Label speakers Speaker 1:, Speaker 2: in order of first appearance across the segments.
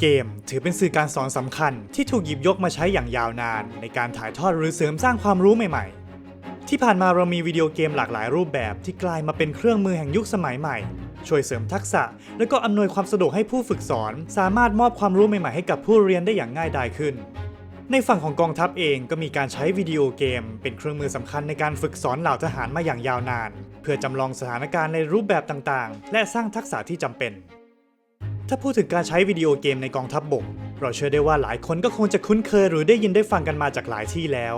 Speaker 1: เกม ถือเป็นสื่อการสอนสำคัญที่ถูกหยิบยกมาใช้อย่างยาวนาน ในการถ่ายทอดหรือเสริมสร้างความรู้ใหม่ ๆ ที่ผ่านมาเรามีวิดีโอเกมหลากหลายรูปแบบที่กลายมาเป็นเครื่องมือแห่งยุคสมัยใหม่ ช่วยเสริมทักษะ และก็อำนวยความสะดวกให้ผู้ฝึกสอน สามารถมอบความรู้ใหม่ๆให้กับผู้เรียนได้อย่างง่ายดายขึ้น ในฝั่งของกองทัพเองก็มีการใช้วิดีโอเกม เป็นเครื่องมือสำคัญในการฝึกสอนเหล่าทหารมาอย่างยาวนาน เพื่อจำลองสถานการณ์ในรูปแบบต่างๆ และสร้างทักษะที่จำเป็น ถ้าพูดถึงการใช้วิดีโอเกมในกองทัพบบก เราเชื่อได้ว่าหลายคนก็คงจะคุ้นเคยหรือได้ยินได้ฟังกันมาจากหลายที่แล้ว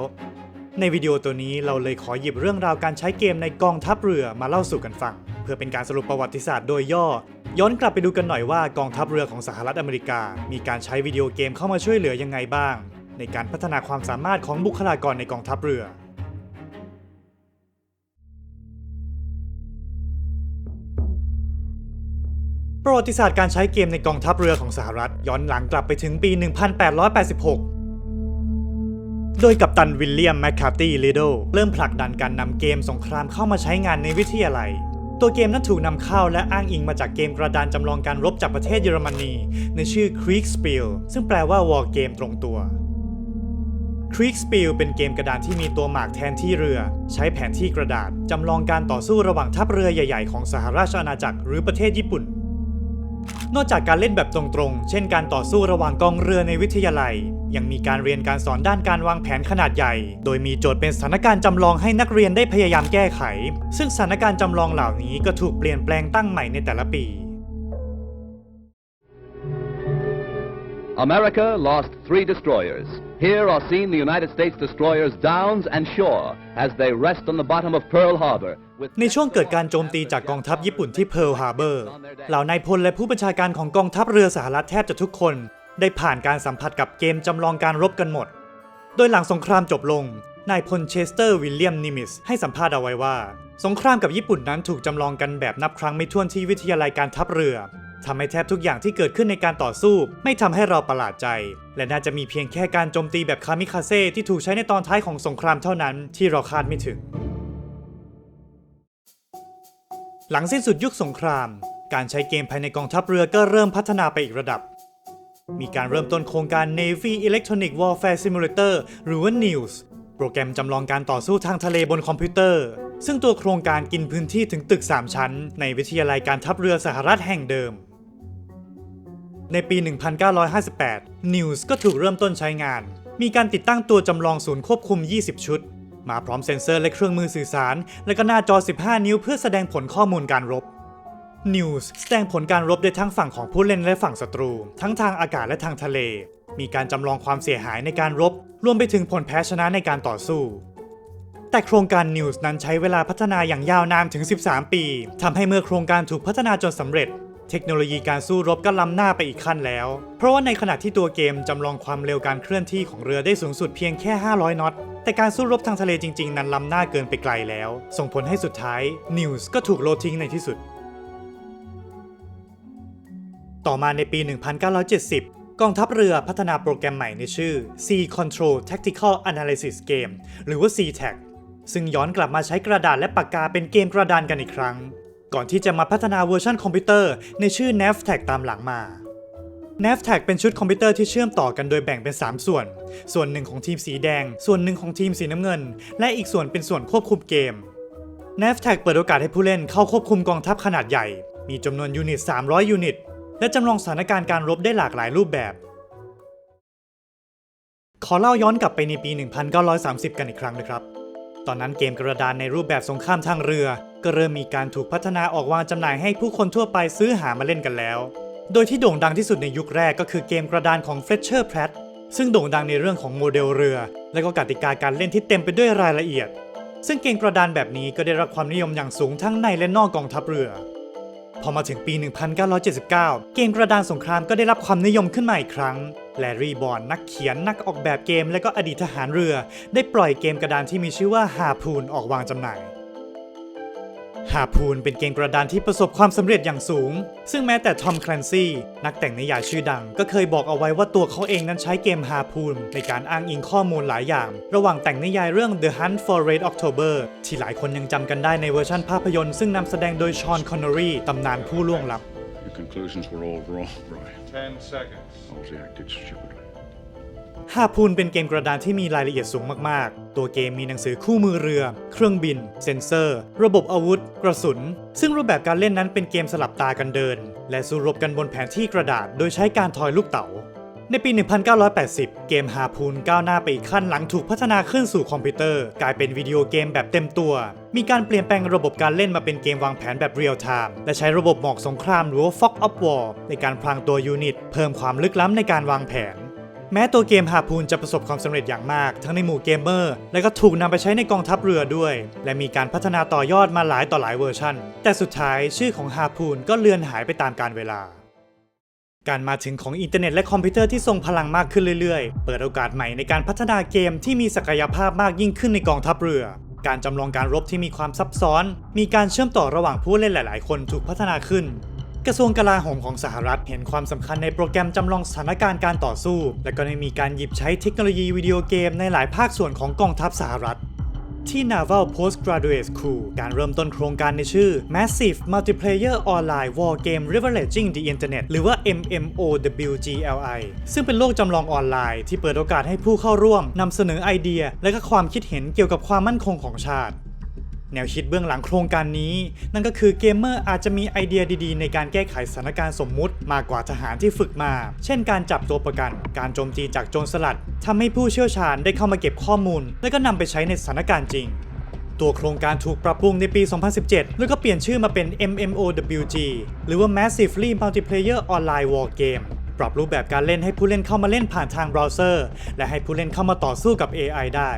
Speaker 1: ในวิดีโอตัวนี้เราเลยขอหยิบเรื่องราวการใช้เกมในกองทัพเรือมาเล่าสู่กันฟัง เพื่อเป็นการสรุปประวัติศาสตร์โดยย่อ ย้อนกลับไปดูกันหน่อยว่ากองทัพเรือของสหรัฐอเมริกา มีการใช้วิดีโอเกมเข้ามาช่วยเหลือยังไงบ้าง ในการพัฒนาความสามารถของบุคลากรในกองทัพเรือ ประวัติศาสตร์การใช้เกมในกองทัพเรือของสหรัฐย้อนหลังกลับไปถึงปี 1886 โดยกัปตันวิลเลียมแมคคาร์ตี้ลิดเริ่มผลักดันการนำเกมสงครามเข้ามาใช้งานในวิทยาลัย ตัวเกมนั้นถูกนำเข้าและอ้างอิงมาจากเกมกระดานจำลองการรบจากประเทศเยอรมนี ในชื่อ Kriegspiel ซึ่งแปลว่า War Game ตรงตัว Kriegspiel เป็นเกมกระดานที่มีตัวหมากแทนที่เรือ ใช้แผนที่กระดาษจำลองการต่อสู้ระหว่างทัพเรือใหญ่ ๆ ของสหราชอาณาจักรหรือประเทศญี่ปุ่น นอกจากการเล่นแบบตรงๆ เช่นการต่อสู้ระหว่างกองเรือในวิทยาลัย ยังมีการเรียนการสอนด้านการวางแผนขนาดใหญ่ โดยมีโจทย์เป็นสถานการณ์จำลองให้นักเรียนได้พยายามแก้ไข ซึ่งสถานการณ์จำลองเหล่านี้ก็ถูกเปลี่ยนแปลงตั้งใหม่ในแต่ละปี
Speaker 2: America lost three destroyers. Here are seen the United States destroyers Downs and Shore as they rest on the bottom of Pearl Harbor. With
Speaker 1: ในช่วงเกิดการโจมตีจากกองทัพญี่ปุ่นที่เพิร์ลฮาร์เบอร์ เหล่านายพลและผู้บัญชาการของกองทัพเรือสหรัฐแทบจะทุกคน ได้ผ่านการสัมผัสกับเกมจำลองการรบกันหมด โดยหลังสงครามจบลง นายพลเชสเตอร์วิลเลียมนิมิสให้สัมภาษณ์เอาไว้ว่า สงครามกับญี่ปุ่นนั้นถูกจำลองกันแบบนับครั้งไม่ถ้วนที่วิทยาลัยการทัพเรือ ทำให้แทบทุกอย่างที่เกิดขึ้นในการต่อสู้ ไม่ทำให้เราประหลาดใจ และน่าจะมีเพียงแค่การโจมตีแบบคามิคาเซ่ที่ถูกใช้ในตอนท้ายของสงครามเท่านั้นที่เราคาดไม่ถึง หลังสิ้นสุดยุคสงคราม การใช้เกมภายในกองทัพเรือก็เริ่มพัฒนาไปอีกระดับ มีการเริ่มต้นโครงการ Navy Electronic Warfare Simulator หรือว่า NEWS โปรแกรมจำลองการต่อสู้ทางทะเลบนคอมพิวเตอร์ ซึ่งตัวโครงการกินพื้นที่ถึงตึก 3 ชั้น ในวิทยาลัยการทัพเรือสหรัฐแห่งเดิม ในปี 1958 NEWS ก็ถูกเริ่มต้นใช้งาน มีการติดตั้งตัวจำลองศูนย์ควบคุม 20 ชุด มาพร้อมเซ็นเซอร์และเครื่องมือสื่อสาร และก็หน้าจอ 15 นิ้วเพื่อแสดงผลข้อมูลการรบ News แสดงผลการรบได้ทั้งฝั่งของผู้เล่นและฝั่งศัตรู ทั้งทางอากาศและทางทะเล มีการจำลองความเสียหายในการรบ รวมไปถึงผลแพ้ชนะในการต่อสู้แต่โครงการ News นั้นใช้เวลาพัฒนาอย่างยาวนานถึง 13 ปี ทำให้เมื่อโครงการถูกพัฒนาจนสำเร็จ เทคโนโลยีการสู้รบก็ล้ำหน้าไปอีกขั้นแล้ว เพราะว่าในขณะที่ตัวเกมจำลองความเร็วการเคลื่อนที่ของเรือได้สูงสุดเพียงแค่ 500 น็อต แต่การสู้รบทางทะเลจริง ๆ นั้นล้ำหน้าเกินไปไกลแล้ว ส่งผลให้สุดท้าย News ก็ถูกโลดทิ้งในที่สุด ต่อมาในปี 1970กองทัพเรือพัฒนาโปรแกรมใหม่ในชื่อ Sea Control Tactical Analysis Game หรือว่า SeaTac ซึ่งย้อนกลับมาใช้กระดาษและปากกาเป็นเกมกระดานกันอีกครั้ง ก่อนที่จะมาพัฒนาเวอร์ชันคอมพิวเตอร์ในชื่อ NAVTAC ตามหลังมา NAVTAC เป็นชุดคอมพิวเตอร์ที่เชื่อมต่อกันโดยแบ่งเป็น 3 ส่วน ส่วนหนึ่งของทีมสีแดง ส่วนหนึ่งของทีมสีน้ำเงิน และอีกส่วนเป็นส่วนควบคุมเกม NAVTAC เปิดโอกาสให้ผู้เล่นเข้าควบคุมกองทัพขนาดใหญ่ มีจำนวนยูนิต 300 ยูนิต และจำลองสถานการณ์การรบได้หลากหลายรูปแบบ ขอเล่าย้อนกลับไปในปี 1930 กันอีกครั้งนะครับ ตอนนั้นเกมกระดานในรูปแบบสงครามทางเรือ ก็เริ่มมีการถูกพัฒนาออกวางจำหน่ายให้ผู้คนทั่วไปซื้อหามาเล่นกันแล้ว โดยที่โด่งดังที่สุดในยุคแรกก็คือเกมกระดานของ Fletcher Pratt ซึ่งโด่งดังในเรื่องของโมเดลเรือ และก็กติกาการเล่นที่เต็มไปด้วยรายละเอียด ซึ่งเกมกระดานแบบนี้ก็ได้รับความนิยมอย่างสูงทั้งในและนอกกองทัพเรือ พอมาถึงปี 1979 เกมกระดานสงครามก็ได้รับความนิยมขึ้นมาอีกครั้ง แลรี่บอนนักเขียนนักออกแบบเกม และก็อดีตทหารเรือ ได้ปล่อยเกมกระดานที่มีชื่อว่าฮาพูนออกวางจำหน่าย ฮาพูนเป็นเกมกระดานที่ประสบความสำเร็จอย่างสูง ซึ่งแม้แต่ทอมคลนซี่นักแต่งนิยายชื่อดัง ก็เคยบอกเอาไว้ว่าตัวเขาเองนั้นใช้เกมฮาพูนในการอ้างอิงข้อมูลหลายอย่าง ระหว่างแต่งนิยายเรื่อง The Hunt for Red October ที่หลายคนยังจำกันได้ในเวอร์ชันภาพยนตร์ซึ่งนำแสดงโดยชอนคอนเนอรีตำนานผู้ล่วงลับ
Speaker 3: You conclusions were all wrong, Brian.
Speaker 4: Ten seconds.
Speaker 3: I was acting stupidly.
Speaker 1: ฮาพูนเป็นเกมกระดานที่มีรายละเอียดสูงมากๆ ตัวเกมมีหนังสือคู่มือเรือ เครื่องบิน เซ็นเซอร์ ระบบอาวุธ กระสุน ซึ่งรูปแบบการเล่นนั้นเป็นเกมสลับตากันเดิน และสู้รบกันบนแผนที่กระดาษ โดยใช้การทอยลูกเต๋าในปี 1980 เกมฮาพูนก้าวหน้าไปอีกขั้นหลังถูกพัฒนาขึ้นสู่คอมพิวเตอร์ กลายเป็นวิดีโอเกมแบบเต็มตัว มีการเปลี่ยนแปลงระบบการเล่นมาเป็นเกมวางแผนแบบเรียลไทม์และใช้ระบบหมอกสงครามหรือว่า Fog of War ในการพรางตัวยูนิต เพิ่มความลึกล้ำในการวางแผน แม้ตัวเกมฮาพูนจะประสบความสำเร็จอย่างมาก ทั้งในหมู่เกมเมอร์ และก็ถูกนำไปใช้ในกองทัพเรือด้วย และมีการพัฒนาต่อยอดมาหลายต่อหลายเวอร์ชันแต่สุดท้ายชื่อของฮาพูนก็เลือนหายไปตามกาลเวลาการมาถึงของอินเทอร์เน็ตและคอมพิวเตอร์ที่ทรงพลังมากขึ้นเรื่อยๆ เปิดโอกาสใหม่ในการพัฒนาเกมที่มีศักยภาพมากยิ่งขึ้นในกองทัพเรือ การจำลองการรบที่มีความซับซ้อน มีการเชื่อมต่อระหว่างผู้เล่นหลาย ๆ คนถูกพัฒนาขึ้น กระทรวงกลาโหมของสหรัฐเห็นความสำคัญในโปรแกรมจำลองสถานการณ์การต่อสู้ และก็ได้มีการหยิบใช้เทคโนโลยีวิดีโอเกมในหลายภาคส่วนของกองทัพสหรัฐที่ Naval Postgraduate School การเริ่มต้นโครงการในชื่อ Massive Multiplayer Online War Game Leveraging the Internet หรือว่า MMOWGLI ซึ่งเป็นโลกจำลองออนไลน์ที่เปิดโอกาสให้ผู้เข้าร่วมนำเสนอไอเดีย และก็ความคิดเห็นเกี่ยวกับความมั่นคงของชาติ แนวคิดเบื้องหลังโครงการนี้ นั่นก็คือเกมเมอร์อาจจะมีไอเดียดีๆ ในการแก้ไขสถานการณ์สมมุติมากกว่าทหารที่ฝึกมา เช่นการจับตัวประกัน การโจมตีจากโจรสลัดทำให้ผู้เชี่ยวชาญได้เข้ามาเก็บข้อมูล และก็นำไปใช้ในสถานการณ์จริง ตัวโครงการถูกปรับปรุงในปี 2017 แล้วก็เปลี่ยนชื่อมาเป็น MMOWG หรือว่า Massively Multiplayer Online War Game ปรับรูปแบบการเล่นให้ผู้เล่นเข้ามาเล่นผ่านทางเบราว์เซอร์ และให้ผู้เล่นเข้ามาต่อสู้กับ AI ได้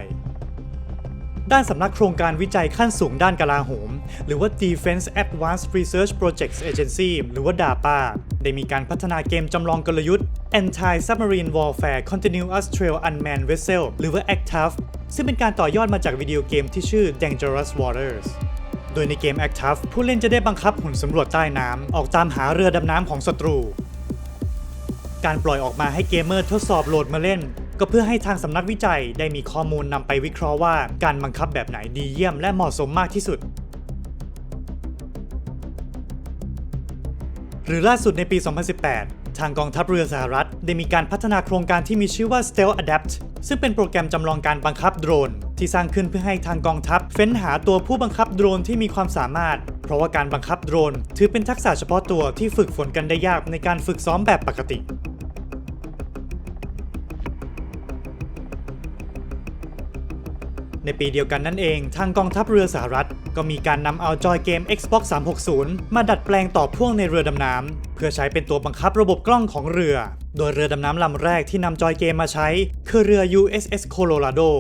Speaker 1: ด้านสำนักโครงการวิจัยขั้นสูงด้านกลาโหม หรือว่า Defense Advanced Research Projects Agency หรือว่า DARPA ได้มีการพัฒนาเกมจำลองกลยุทธ์ Anti-Submarine Warfare Continuous Trail Unmanned Vessel หรือว่า ACTAV ซึ่งเป็นการต่อยอดมาจากวิดีโอเกมที่ชื่อ Dangerous Waters โดยในเกม ACTAV ผู้เล่นจะได้บังคับหุ่นสำรวจใต้น้ำออกตามหาเรือดำน้ำของศัตรู การปล่อยออกมาให้เกมเมอร์ทดสอบโหลดมาเล่น ก็เพื่อให้ทางสำนักวิจัยได้มีข้อมูลนำไปวิเคราะห์ว่าการบังคับแบบไหนดีเยี่ยมและเหมาะสมมากที่สุด หรือล่าสุดในปี 2018ทางกองทัพเรือสหรัฐ ได้มีการพัฒนาโครงการที่มีชื่อว่า Stealth Adapt ซึ่งเป็นโปรแกรมจำลองการบังคับโดรน ที่สร้างขึ้นเพื่อให้ทางกองทัพเฟ้นหาตัวผู้บังคับโดรนที่มีความสามารถ เพราะว่าการบังคับโดรน ถือเป็นทักษะเฉพาะตัวที่ฝึกฝนกันได้ยากในการฝึกซ้อมแบบปกติ ในปีเดียวกันนั่นเอง ทางกองทัพเรือสหรัฐ ก็มีการนำเอาจอยเกม Xbox 360 มาดัดแปลงต่อพ่วงในเรือดำน้ำเพื่อใช้เป็นตัวบังคับระบบกล้องของเรือ โดยเรือดำน้ำลำแรกที่นำจอยเกมมาใช้ คือเรือ USS Colorado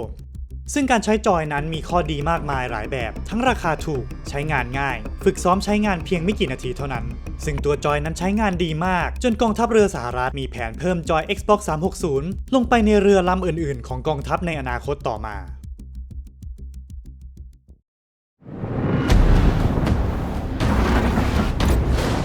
Speaker 1: ซึ่งการใช้จอยนั้นมีข้อดีมากมายหลายแบบ ทั้งราคาถูก ใช้งานง่าย ฝึกซ้อมใช้งานเพียงไม่กี่นาทีเท่านั้น ซึ่งตัวจอยนั้นใช้งานดีมาก จนกองทัพเรือสหรัฐมีแผนเพิ่มจอย Xbox 360 ลงไปในเรือลำอื่นๆ ของกองทัพในอนาคตต่อมา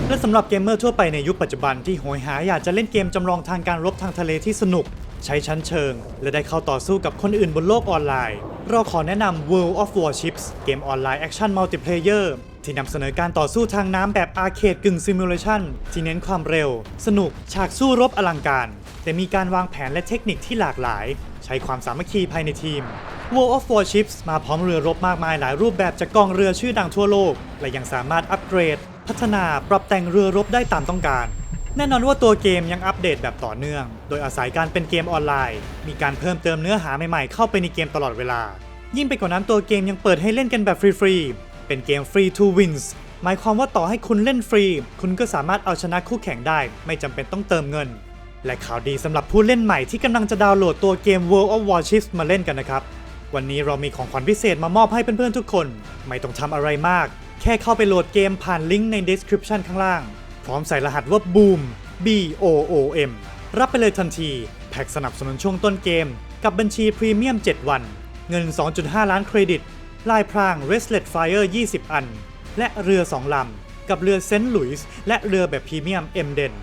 Speaker 1: และสำหรับเกมเมอร์ทั่วไปในยุคปัจจุบันที่โหยหาอยากจะเล่นเกมจำลองทางการรบทางทะเลที่สนุก ใช้ชั้นเชิง และได้เข้าต่อสู้กับคนอื่นบนโลกออนไลน์ เราขอแนะนำ World of Warships เกมออนไลน์แอคชั่นมัลติเพลเยอร์ที่นำเสนอการต่อสู้ทางน้ำแบบอาร์เคดกึ่งซิมูเลชันที่เน้นความเร็ว สนุก ฉากสู้รบอลังการ แต่มีการวางแผนและเทคนิคที่หลากหลาย ใช้ความสามัคคีภายในทีม World of Warships มาพร้อมเรือรบมากมายหลายรูปแบบจากกองเรือชื่อดังทั่วโลก และยังสามารถอัปเกรด พัฒนาปรับแต่งเรือรบได้ตามต้องการ แน่นอนว่าตัวเกมยังอัปเดตแบบต่อเนื่อง โดยอาศัยการเป็นเกมออนไลน์ มีการเพิ่มเติมเนื้อหาใหม่ๆ เข้าไปในเกมตลอดเวลา ยิ่งไปกว่านั้นตัวเกมยังเปิดให้เล่นกันแบบฟรีๆ เป็นเกม Free to Wins หมายความว่าต่อให้คุณเล่นฟรี คุณก็สามารถเอาชนะคู่แข่งได้ ไม่จำเป็นต้องเติมเงิน และข่าวดีสำหรับผู้เล่นใหม่ที่กำลังจะดาวน์โหลดตัวเกม World of Warships มาเล่นกันนะครับ วันนี้เรามีของขวัญพิเศษมามอบให้เพื่อนๆทุกคน ไม่ต้องทำอะไรมาก ค่เข้าไปโหลดเกมผ่านลิงก์ใน description ข้างล่าง พร้อมใส่รหัสว่า BOOM B O O M รับไปเลยทันที แพ็กสนับสนุนช่วงต้นเกม กับบัญชีพรีเมียม 7 วัน เงิน 2.5 ล้านเครดิตลายพราง Reslet Fire 20 อัน และเรือ 2 ลำ กับเรือเซนต์หลุยส์และเรือแบบพรีเมียมเอ็มเดน